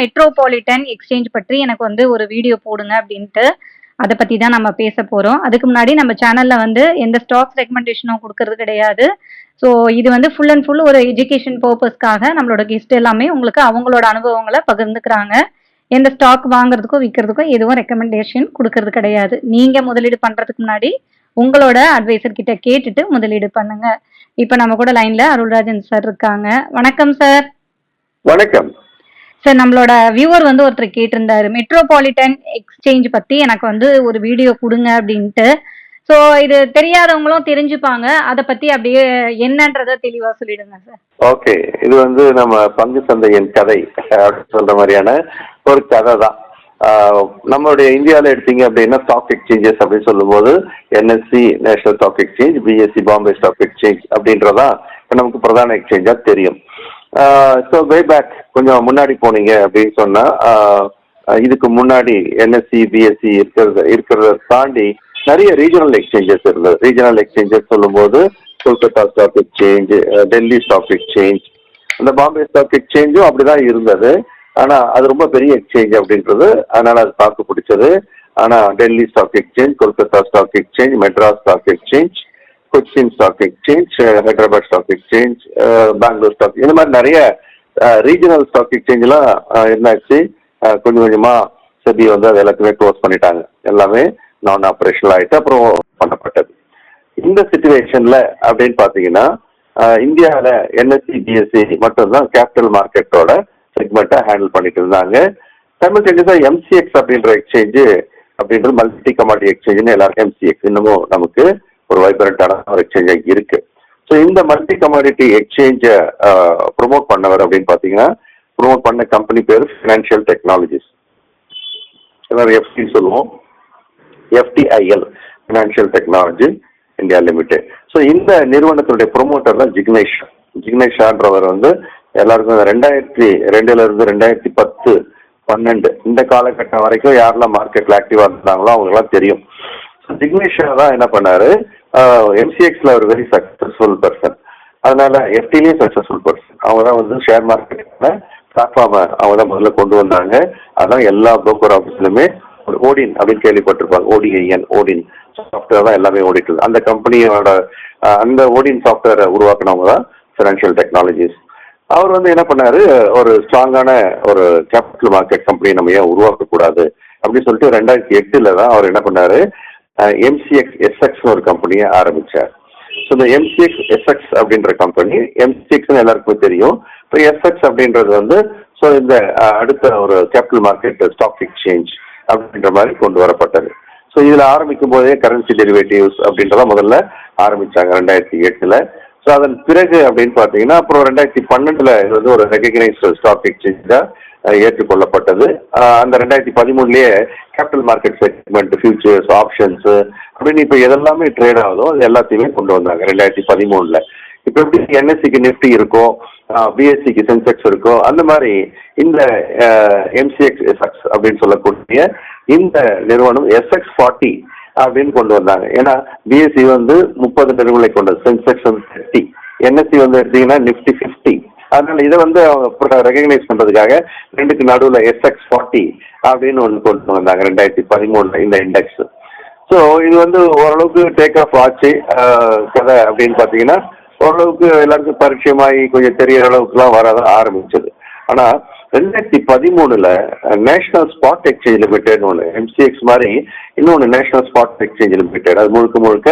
Metropolitan exchange பற்றி எனக்கு வந்து ஒரு வீடியோ போடுங்க அப்படின்ட்டு அதை பத்தி தான் நம்ம பேச போறோம். அதுக்கு முன்னாடி நம்ம சேனல்ல வந்து எந்த ஸ்டாக்ஸ் ரெக்கமெண்டேஷனும் கொடுக்கறது கிடையாது. ஸோ இது வந்து ஃபுல் அண்ட் ஃபுல் ஒரு எஜுகேஷன் பர்பஸ்க்காக நம்மளோட கெஸ்ட் எல்லாமே உங்களுக்கு அவங்களோட அனுபவங்களை பகிர்ந்துக்கிறாங்க. எந்த ஸ்டாக் வாங்குறதுக்கோ விற்கிறதுக்கோ எதுவும் ரெக்கமெண்டேஷன் கொடுக்கறது கிடையாது. நீங்க முதலீடு பண்றதுக்கு முன்னாடி உங்களோட அட்வைசர் கிட்ட கேட்டுட்டு முதலீடு பண்ணுங்க. இப்போ நம்ம கூட லைன்ல அருள்ராஜன் சார் இருக்காங்க. வணக்கம் சார் வணக்கம். சார் நம்மளோட வியூவர் வந்து ஒருத்தர் கேட்டிருந்தாரு மெட்ரோபாலிட்டன் எக்ஸ்சேஞ்ச் பத்தி எனக்கு வந்து ஒரு வீடியோ கொடுங்க அப்படின்ட்டு. ஸோ இது தெரியாதவங்களும் தெரிஞ்சுப்பாங்க. அதை பத்தி அப்படியே என்னன்றத தெளிவா சொல்லிடுங்க சார் ஓகே இது வந்து நம்ம பங்கு சந்தையின் கதை அப்படின்னு சொல்ற மாதிரியான ஒரு கதை தான். நம்மளுடைய இந்தியாவில் எடுத்தீங்க அப்படின்னா ஸ்டாக் எக்ஸ்சேஞ்சஸ் அப்படின்னு சொல்லும்போது NSE national stock exchange BSE Bombay stock exchange அப்படின்றதான் நமக்கு பிரதான எக்ஸ்சேஞ்சா தெரியும். ஸோ வே பேக் கொஞ்சம் முன்னாடி போனீங்க அப்படின்னு சொன்னால் இதுக்கு முன்னாடி என்எஸ்சி பிஎஸ்சி இருக்கிறத இருக்கிறத தாண்டி நிறைய ரீஜனல் எக்ஸ்சேஞ்சஸ் இருந்தது. ரீஜனல் எக்ஸ்சேஞ்சஸ் சொல்லும்போது Kolkata stock exchange Delhi stock exchange அந்த பாம்பே ஸ்டாக் எக்ஸ்சேஞ்சும் அப்படிதான் இருந்தது. ஆனால் அது ரொம்ப பெரிய எக்ஸ்சேஞ்ச் அப்படின்றது அதனால அது பார்க்க பிடிச்சது. ஆனால் Delhi stock exchange Kolkata stock exchange Madras stock exchange Cochin stock exchange Hyderabad stock exchange Bangalore stock இந்த மாதிரி நிறைய ரீஜனல் ஸ்டாக் எக்ஸ்சேஞ்ச்லாம் என்னாச்சு? Uh, கொஞ்சம் கொஞ்சமா செபி வந்து அது எல்லாத்தையுமே க்ளோஸ் பண்ணிட்டாங்க. எல்லாமே நான் ஆப்ரேஷனல் ஆயிட்டு அப்புறம் பண்ணப்பட்டது. இந்த சுச்சுவேஷன்ல அப்படின்னு பாத்தீங்கன்னா uh, இந்தியாவில் என்எஸ்சி பிஎஸ்சி மட்டும்தான் கேபிட்டல் மார்க்கெட்டோட செக்மெண்ட்டை ஹேண்டில் பண்ணிட்டு இருந்தாங்க. சைமல்டேனியஸா எம்சிஎக்ஸ் அப்படின்ற எக்ஸ்சேஞ்சு அப்படின்றது மல்டி கமாடி எக்ஸ்சேஞ்சுன்னு எல்லாருக்கும் எம்சிஎக்ஸ் இன்னமும் நமக்கு ஒரு வைப்ரண்டான ஒரு எக்ஸ்சேஞ்ச் இருக்கு. ஸோ இந்த மல்டி கமாடிட்டி எக்ஸ்சேஞ்சை ப்ரொமோட் பண்ணவர் அப்படின்னு பார்த்தீங்கன்னா ப்ரொமோட் பண்ண கம்பெனி பேர் ஃபினான்ஷியல் டெக்னாலஜிஸ் எல்லாரும் எஃப்டி சொல்லுவோம். FTIL financial technology India limited so இந்த நிறுவனத்துடைய ப்ரொமோட்டர் தான் ஜிக்னேஷ் ஜிக்னேஷான்றவர் வந்து எல்லாருக்கும் ரெண்டாயிரத்தி ரெண்டுல இருந்து ரெண்டாயிரத்தி பத்து பன்னெண்டு இந்த காலகட்டம் வரைக்கும் யாரெல்லாம் மார்க்கெட்ல ஆக்டிவா இருந்தாங்களோ அவங்களுக்குலாம் தெரியும். ஜிக்னேஷ் தான் என்ன பண்ணாரு? எம்சிஎக்ஸ்ல ஒரு வெரி சக்சஸ்ஃபுல் பர்சன் அதனால எஃப்டிலையும் சக்சஸ்ஃபுல் பர்சன் அவங்க தான் வந்து ஷேர் மார்க்கெட்ல பிளாட்ஃபார்மை அவங்க தான் முதல்ல கொண்டு வந்தாங்க. அதான் எல்லா புரோக்கர் ஆஃபீஸ்லையுமே ஒரு ஓடின் அப்படின்னு கேள்விப்பட்டிருப்பாங்க. ஓடிஐஎன் ஓடின் சாஃப்ட்வேர் தான் எல்லாமே ஓடிட்டு அந்த கம்பெனியோட அந்த ஓடின் சாஃப்ட்வேரை உருவாக்குனவங்க தான் ஃபினான்ஷியல் டெக்னாலஜிஸ் அவர் வந்து என்ன பண்ணாரு? ஒரு ஸ்ட்ராங்கான ஒரு கேபிட்டல் மார்க்கெட் கம்பெனி நம்ம ஏன் உருவாக்கக்கூடாது? அப்படின்னு சொல்லிட்டு ரெண்டாயிரத்தி எட்டுல தான் அவர் என்ன பண்ணாரு? எம்சிஎக்ஸ் எஸ்எக்ஸ் ஒரு கம்பெனியை ஆரம்பிச்சார். ஸோ இந்த எம்சிஎக்ஸ் எஸ்எக்ஸ் அப்படின்ற கம்பெனி எம்சிஎக்ஸ் எல்லாருக்குமே தெரியும். இப்போ எஸ்எக்ஸ் அப்படின்றது வந்து ஸோ இந்த அடுத்த ஒரு கேபிட்டல் மார்க்கெட் ஸ்டாக் எக்ஸ்சேஞ்ச் அப்படின்ற மாதிரி கொண்டு வரப்பட்டது. ஸோ இதில் ஆரம்பிக்கும் போதே கரன்சி டெரிவேட்டிவ்ஸ் அப்படின்றத முதல்ல ஆரம்பிச்சாங்க ரெண்டாயிரத்தி எட்டில். ஸோ அதன் பிறகு அப்படின்னு பார்த்தீங்கன்னா அப்புறம் ரெண்டாயிரத்தி பன்னெண்டில் இது வந்து ஒரு ரெகக்னைஸ்டு ஸ்டாக் எக்ஸ்சேஞ்சாக ஏற்றுக்கொள்ளப்பட்டது. அந்த ரெண்டாயிரத்தி பதிமூணுலயே capital market segment futures options அப்படின்னு இப்போ எதெல்லாமே ட்ரேட் ஆகுதோ அது எல்லாத்தையுமே கொண்டு வந்தாங்க ரெண்டாயிரத்தி பதிமூணுல. இப்போ எப்படி என்எஸ்சிக்கு நிஃப்டி இருக்கோ பிஎஸ்சிக்கு சென்செக்ஸ் இருக்கோ அந்த மாதிரி இந்த எம்சிஎக்ஸ் எஸ்எக்ஸ் அப்படின்னு சொல்லக்கூடிய இந்த நிறுவனம் எஸ்எக்ஸ் ஃபார்ட்டி அப்படின்னு கொண்டு வந்தாங்க. ஏன்னா பிஎஸ்சி வந்து முப்பது நிறுவனங்களை கொண்டது சென்செக்ஸ் வந்து தேர்ட்டி என்எஸ்சி வந்து எடுத்தீங்கன்னா நிஃப்டி ஃபிஃப்டி அதனால இதை வந்து அவங்க ரெகக்னைஸ் பண்றதுக்காக ரெண்டுக்கு நடுவுல எஸ்எக்ஸ் ஃபார்ட்டி அப்படின்னு ஒன்று கொண்டு வந்தாங்க ரெண்டாயிரத்தி பதிமூணுல இந்த இண்டெக்ஸ் ஸோ இது வந்து ஓரளவுக்கு டேக் ஆஃப் ஆச்சு கதை அப்படின்னு பார்த்தீங்கன்னா ஓரளவுக்கு எல்லாருக்கும் பரிச்சயமாகி கொஞ்சம் தெரியற அளவுக்குலாம் வர ஆரம்பிச்சது. ஆனால் ரெண்டாயிரத்தி பதிமூணுல நேஷனல் ஸ்பாட் எக்ஸ்சேஞ்ச் லிமிடெட் ஒன்று எம்சிஎக்ஸ் மாதிரி இன்னொன்று நேஷனல் ஸ்பாட் எக்ஸ்சேஞ்ச் லிமிடெட். அது முழுக்க முழுக்க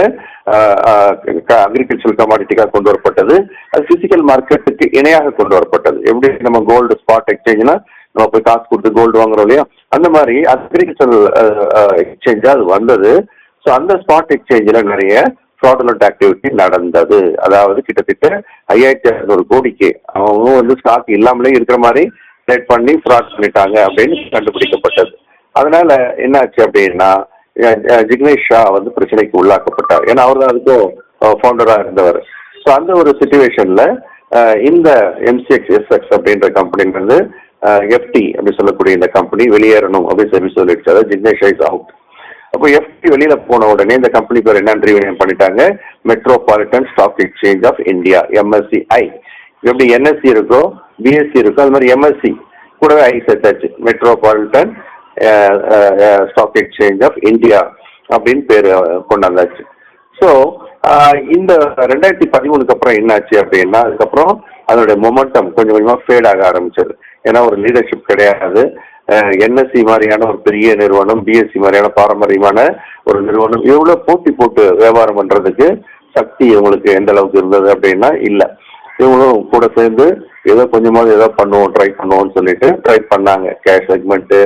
அக்ரிகல்ச்சர் கமாடிட்டிக்காக கொண்டு வரப்பட்டது. அது பிசிக்கல் மார்க்கெட்டுக்கு இணையாக கொண்டு வரப்பட்டது. எப்படி நம்ம கோல்டு ஸ்பாட் எக்ஸ்சேஞ்ச்னா நம்ம போய் காசு கொடுத்து கோல்டு வாங்குறோம் இல்லையா? அந்த மாதிரி அக்ரிகல்ச்சரல் எக்ஸ்சேஞ்சாக அது வந்தது. ஸோ அந்த ஸ்பாட் எக்ஸ்சேஞ்சில் நிறைய ஃப்ராடுலண்ட் ஆக்டிவிட்டி நடந்தது. அதாவது கிட்டத்தட்ட ஐயாயிரத்தி அறுநூறு கோடிக்கு. அவங்க வந்து ஸ்டாக் இல்லாமலே இருக்கிற மாதிரி ட்ரேட் பண்ணி ஃப்ராட் பண்ணிட்டாங்க அப்படின்னு கண்டுபிடிக்கப்பட்டது. அதனால என்னாச்சு அப்படின்னா ஜிக்னேஷ் ஷா வந்து பிரச்சனைக்கு உள்ளாக்கப்பட்டார். ஏன்னா அவர் தான் அதுக்கும் ஃபவுண்டராக இருந்தவர். ஸோ அந்த ஒரு சுச்சுவேஷன்ல இந்த எம்சிஎக்ஸ் எஸ்எக்ஸ் அப்படின்ற கம்பெனி எஃப்டி அப்படி சொல்லக்கூடிய இந்த கம்பெனி வெளியேறணும் அப்படின்னு சொல்லி சொல்லிடுச்சு. அதாவது ஜிக்னேஷ் இஸ் அவுட் அப்போ எஃப்டி வெளியில போன உடனே இந்த கம்பெனி பேர் என்னன்னு ரீவனியம் பண்ணிட்டாங்க? Metropolitan stock exchange of India MSEI எப்படி என்எஸ்சி இருக்கோ பிஎஸ்சி இருக்கும் அது மாதிரி எம்எஸ்சி கூடவே I metropolitan stock exchange of India அப்படின்னு பேர் கொண்டாந்தாச்சு. ஸோ இந்த ரெண்டாயிரத்தி பதிமூணுக்கு அப்புறம் என்னாச்சு அப்படின்னா அதுக்கப்புறம் அதனுடைய மொமெண்டம் கொஞ்சம் கொஞ்சமாக ஃபேட் ஆக ஆரம்பிச்சது. ஏன்னா ஒரு லீடர்ஷிப் கிடையாது. என்எஸ்சி மாதிரியான ஒரு பெரிய நிறுவனம் பிஎஸ்சி மாதிரியான பாரம்பரியமான ஒரு நிறுவனம் எவ்வளோ போட்டி போட்டு வியாபாரம் பண்ணுறதுக்கு சக்தி இவங்களுக்கு எந்த அளவுக்கு இருந்தது அப்படின்னா இல்லை. இவங்களும் கூட சேர்ந்து ஏதோ கொஞ்சமாவது ஏதோ பண்ணுவோம் ட்ரை பண்ணுவோம்னு சொல்லிட்டு ட்ரை பண்ணாங்க. Cash segment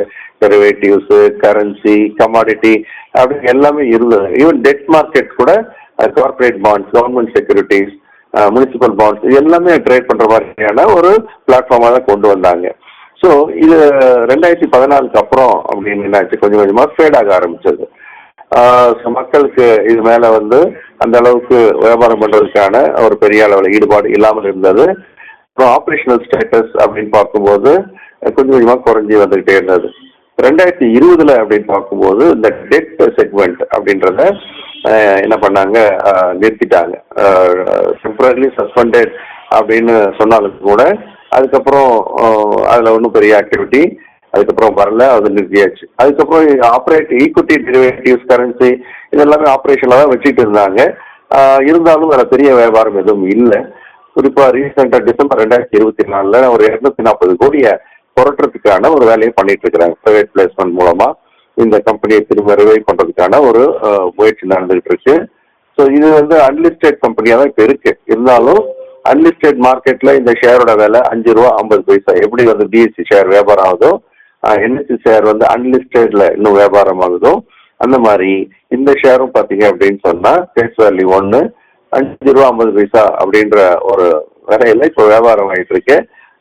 derivatives currency commodity அப்படி எல்லாமே இருந்தது. ஈவன் டெட் மார்க்கெட் கூட corporate bonds government securities municipal bonds எல்லாமே ட்ரேட் பண்ணுற மாதிரியான ஒரு பிளாட்ஃபார்மாக தான் கொண்டு வந்தாங்க. ஸோ இது ரெண்டாயிரத்தி பதினாலுக்கு அப்புறம் அப்படின்னு என்னாச்சு? கொஞ்சம் கொஞ்சமாக ஃபேட் ஆக ஆரம்பிச்சது. மக்களுக்கு இது மேலே வந்து அந்த அளவுக்கு வியாபாரம் பண்ணுறதுக்கான ஒரு பெரிய அளவில் ஈடுபாடு இல்லாமல் இருந்தது. அப்புறம் ஆப்ரேஷனல் ஸ்டேட்டஸ் அப்படின்னு பார்க்கும்போது கொஞ்சம் கொஞ்சமாக குறைஞ்சி வந்துகிட்டே இருந்தது. ரெண்டாயிரத்தி இருபதுல அப்படின்னு பார்க்கும்போது இந்த டெட் செக்மெண்ட் அப்படின்றத என்ன பண்ணாங்க? நிறுத்திட்டாங்க. டெம்பரரி சஸ்பெண்டட் அப்படின்னு சொன்னாலும் கூட அதுக்கப்புறம் அதில் ஒன்றும் பெரிய ஆக்டிவிட்டி அதுக்கப்புறம் வரல அது நிறுத்தியாச்சு. அதுக்கப்புறம் ஆப்ரேட் ஈக்விட்டி டெரிவேட்டிவ்ஸ் கரன்சி இதெல்லாமே ஆப்ரேஷனில் தான் வச்சுட்டு இருந்தாங்க. இருந்தாலும் அதில் பெரிய வியாபாரம் எதுவும் இல்லை. குறிப்பாக ரீசெண்டாக டிசம்பர் ரெண்டாயிரத்தி இருபத்தி நாலில் ஒரு இரநூத்தி நாற்பது கோடியை புரட்டுறதுக்கான ஒரு வேலையை பண்ணிட்டு இருக்கிறாங்க. ப்ரைவேட் பிளேஸ்மெண்ட் மூலமா இந்த கம்பெனியை திரும்ப ரிவைவ் பண்றதுக்கான ஒரு முயற்சி நடந்துகிட்டு இருக்கு. ஸோ இது வந்து அன்லிஸ்டட் கம்பெனியாக தான் இப்போ இருக்கு. இருந்தாலும் அன்லிஸ்டட் மார்க்கெட்ல இந்த ஷேரோட விலை அஞ்சு ரூபா ஐம்பது பைசா. எப்படி வந்து பிஎஸ்சி ஷேர் வியாபாரம் ஆகுதோ என்எஸ்சி ஷேர் வந்து அன்லிஸ்டட்ல இன்னும் வியாபாரம் ஆகுதோ அந்த மாதிரி இந்த ஷேரும் பார்த்தீங்க அப்படின்னு சொன்னா ஃபேஸ் வேல்யூ ஒன்று அஞ்சு ரூபா ஐம்பது பைசா அப்படின்ற ஒரு விலையில இப்போ வியாபாரம் ஆயிட்டு இருக்கு.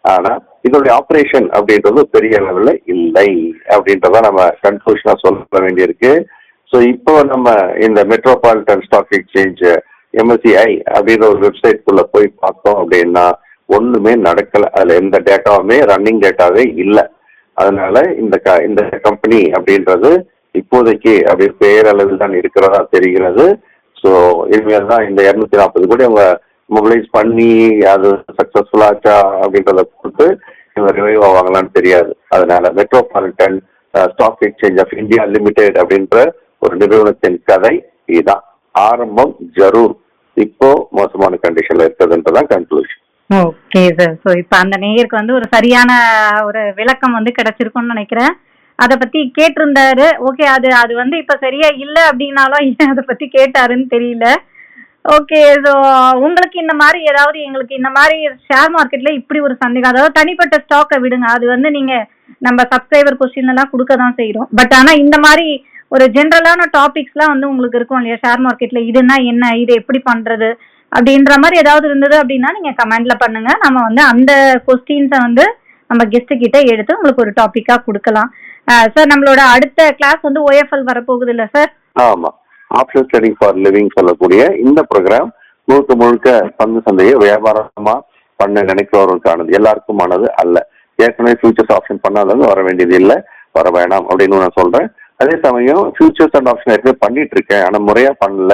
ஆனா இதோடைய ஆப்ரேஷன் அப்படின்றது பெரிய அளவில் இல்லை அப்படின்றத நம்ம கன்க்ளூஷனா சொல்ல வேண்டியிருக்கு. ஸோ இப்போ நம்ம இந்த மெட்ரோபாலிட்டன் ஸ்டாக் எக்ஸ்சேஞ்ச் எம்எஸ்சிஐ அப்படின்ற ஒரு வெப்சைட்குள்ள போய் பார்த்தோம் அப்படின்னா ஒண்ணுமே நடக்கல. அதுல எந்த டேட்டாவுமே ரன்னிங் டேட்டாவே இல்லை. அதனால இந்த க இந்த கம்பெனி அப்படின்றது இப்போதைக்கு அப்படி பேரளவில் தான் இருக்கிறதா தெரிகிறது. ஸோ இனிமேல் தான் இந்த இரநூத்தி நாற்பது கோடி அவங்க மொபிலைஸ் பண்ணி அது சக்ஸஸ்ஃபுல் ஆச்சா அப்படின்றத பொறுத்து இவங்க ரிவைவ் ஆவாங்களான்னு தெரியாது. அதனால metropolitan stock exchange of India limited அப்படின்ற ஒரு நிறுவனத்தின் கதை இதுதான். ஆரம்பம் ஜரூர். இப்போ மோசமான கண்டிஷன்ல இருக்கிறதுன்றதான் கன்க்ளூஷன் ஓகே சார் ஸோ இப்போ அந்த நேயருக்கு வந்து ஒரு சரியான ஒரு விளக்கம் வந்து கிடைச்சிருக்கும்னு நினைக்கிறேன். அதை பத்தி கேட்டிருந்தாரு. ஓகே அது அது வந்து இப்போ சரியா இல்லை அப்படின்னாலும் ஏன் அதை பத்தி கேட்டாருன்னு தெரியல. ஓகே ஸோ உங்களுக்கு இந்த மாதிரி ஏதாவது எங்களுக்கு இந்த மாதிரி ஷேர் மார்க்கெட்ல இப்படி ஒரு சந்தேகம் அதாவது தனிப்பட்ட ஸ்டாக்கை விடுங்க. அது வந்து நீங்க நம்ம சப்ஸ்கிரைபர் கொஸ்டின் எல்லாம் கொடுக்க தான் செய்கிறோம் பட் ஆனா இந்த மாதிரி ஒரு ஜென்ரலான டாபிக்ஸ்லாம் வந்து உங்களுக்கு இருக்கும் இல்லையா? ஷேர் மார்க்கெட்ல இதுனா என்ன இது எப்படி பண்றது? அப்படின்ற மாதிரி ஏதாவது இருந்தது அப்படின்னா நீங்க கமெண்ட்ல பண்ணுங்க. நம்ம வந்து அந்த கொஸ்டின்ஸை வந்து நம்ம கெஸ்ட் கிட்ட எடுத்து உங்களுக்கு ஒரு டாபிக்கா கொடுக்கலாம். சார் நம்மளோட அடுத்த கிளாஸ் வந்து ஓஎஃப்எல் வரப்போகுது இல்ல சார் ஆமா. ஆப்ஷன் ட்ரேடிங் ஃபார் லிவிங் சொல்லக்கூடிய இந்த ப்ரோக்ராம் முழுக்க முழுக்க பங்கு சந்தையை வியாபாரமா பண்ண நினைக்கிறவர்களுக்கானது எல்லாருக்குமானது அல்ல. ஏற்கனவே ஃபியூச்சர்ஸ் ஆப்ஷன் பண்ணாதவங்க வர வேண்டியது இல்லை வர வேணாம் அப்படின்னு நான் சொல்றேன். அதே சமயம் ஃபியூச்சர்ஸ் அண்ட் ஆப்ஷன் ஏற்கனவே பண்ணிட்டு இருக்கேன் ஆனா முறையா பண்ணல.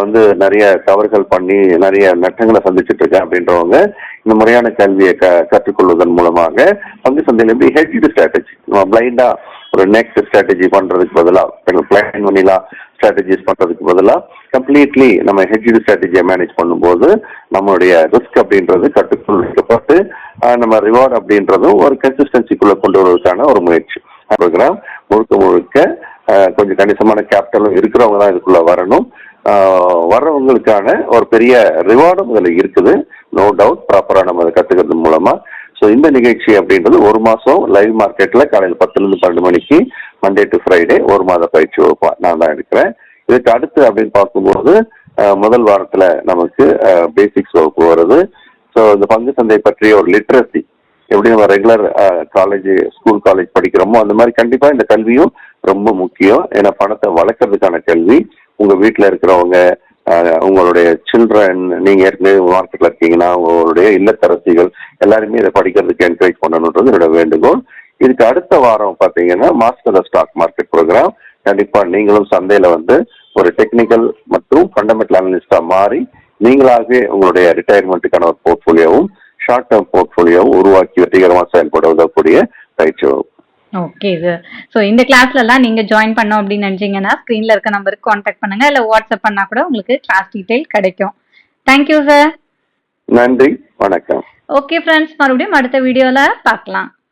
வந்து நிறைய தவறுகள் பண்ணி நிறைய நட்டங்களை சந்திச்சுட்டு இருக்கேன் அப்படின்றவங்க இந்த முறையான கல்வியை க கற்றுக்கொள்வதன் மூலமாக பங்கு சந்தையில் எப்படி ஹெட்ஜ் ஸ்ட்ராட்டஜி நம்ம பிளைண்டா ஒரு நெக்ஸ்ட் ஸ்ட்ராட்டஜி பண்றதுக்கு பதிலாக பிளான் பண்ணிலாம் ஸ்ட்ராட்டஜிஸ் பண்றதுக்கு பதிலாக கம்ப்ளீட்லி நம்ம ஹெட்ஜ் ஸ்ட்ராட்டஜியை மேனேஜ் பண்ணும்போது நம்மளுடைய ரிஸ்க் அப்படின்றது கட்டுக்குள் வைக்கப்பட்டு நம்ம ரிவார்டு அப்படின்றதும் ஒரு கன்சிஸ்டன்சிக்குள்ள கொண்டு வருவதற்கான ஒரு முயற்சி. ப்ரோக்ராம் முழுக்க முழுக்க கொஞ்சம் கணிசமான கேபிட்டலும் இருக்கிறவங்க தான் இதுக்குள்ள வரணும். வர்றவங்களுக்கான ஒரு பெரிய ரிவார்டும் இதில் இருக்குது. நோ டவுட் ப்ராப்பராக நம்ம அதை கற்றுக்கிறது மூலமாக ஸோ இந்த நிகழ்ச்சி அப்படின்றது ஒரு மாதம் லைவ் மார்க்கெட்டில் காலையில் பத்துலேருந்து பன்னெண்டு மணிக்கு மண்டே டு ஃப்ரைடே ஒரு மாத பயிற்சி வகுப்பா நான் தான் எடுக்கிறேன். இதுக்கு அடுத்து அப்படின்னு பார்க்கும்போது முதல் வாரத்தில் நமக்கு பேசிக்ஸ் வகுப்பு வருது. ஸோ இந்த பங்கு சந்தை பற்றிய ஒரு லிட்ரஸி எப்படி நம்ம ரெகுலர் காலேஜ் ஸ்கூல் காலேஜ் படிக்கிறோமோ அந்த மாதிரி கண்டிப்பாக இந்த கல்வியும் ரொம்ப முக்கியம். ஏன்னா பணத்தை வளர்க்கறதுக்கான கல்வி உங்க வீட்டில் இருக்கிறவங்க உங்களுடைய சில்ட்ரன் நீங்க ஏற்கனவே மார்க்கெட்ல இருக்கீங்கன்னா உங்களுடைய இல்லத்தரசிகள் எல்லாருமே இதை படிக்கிறதுக்கு என்கரேஜ் பண்ணணுன்றது என்னோட வேண்டுகோள். இதுக்கு அடுத்த வாரம் பாத்தீங்கன்னா மாஸ்டர் ஸ்டாக் மார்க்கெட் ப்ரோக்ராம் கண்டிப்பா நீங்களும் சந்தையில வந்து ஒரு டெக்னிக்கல் மற்றும் ஃபண்டமெண்டல் அனலிஸ்டா மாறி நீங்களாகவே உங்களுடைய ரிட்டையர்மெண்ட்டுக்கான ஒரு போர்ட்ஃபோலியோவும் ஷார்ட் டேர்ம் போர்ட்ஃபோலியோவும் உருவாக்கி வெற்றிகரமாக செயல்பட உதவக்கூடிய பயிற்சி வகுப்பு. ஓகே சார் ஸோ இந்த கிளாஸ்லலாம் நீங்கள் ஜாயின் பண்ணோம் அப்படின்னு நினச்சிங்கன்னா ஸ்க்ரீனில் இருக்க நம்பருக்கு காண்டாக்ட் பண்ணுங்கள் இல்லை வாட்ஸ்அப் பண்ணால் கூட உங்களுக்கு கிளாஸ் டீட்டெயில் கிடைக்கும். தேங்க்யூ சார் நன்றி. வணக்கம். ஓகே ஃப்ரெண்ட்ஸ் மறுபடியும் அடுத்த வீடியோவில் பார்க்கலாம்.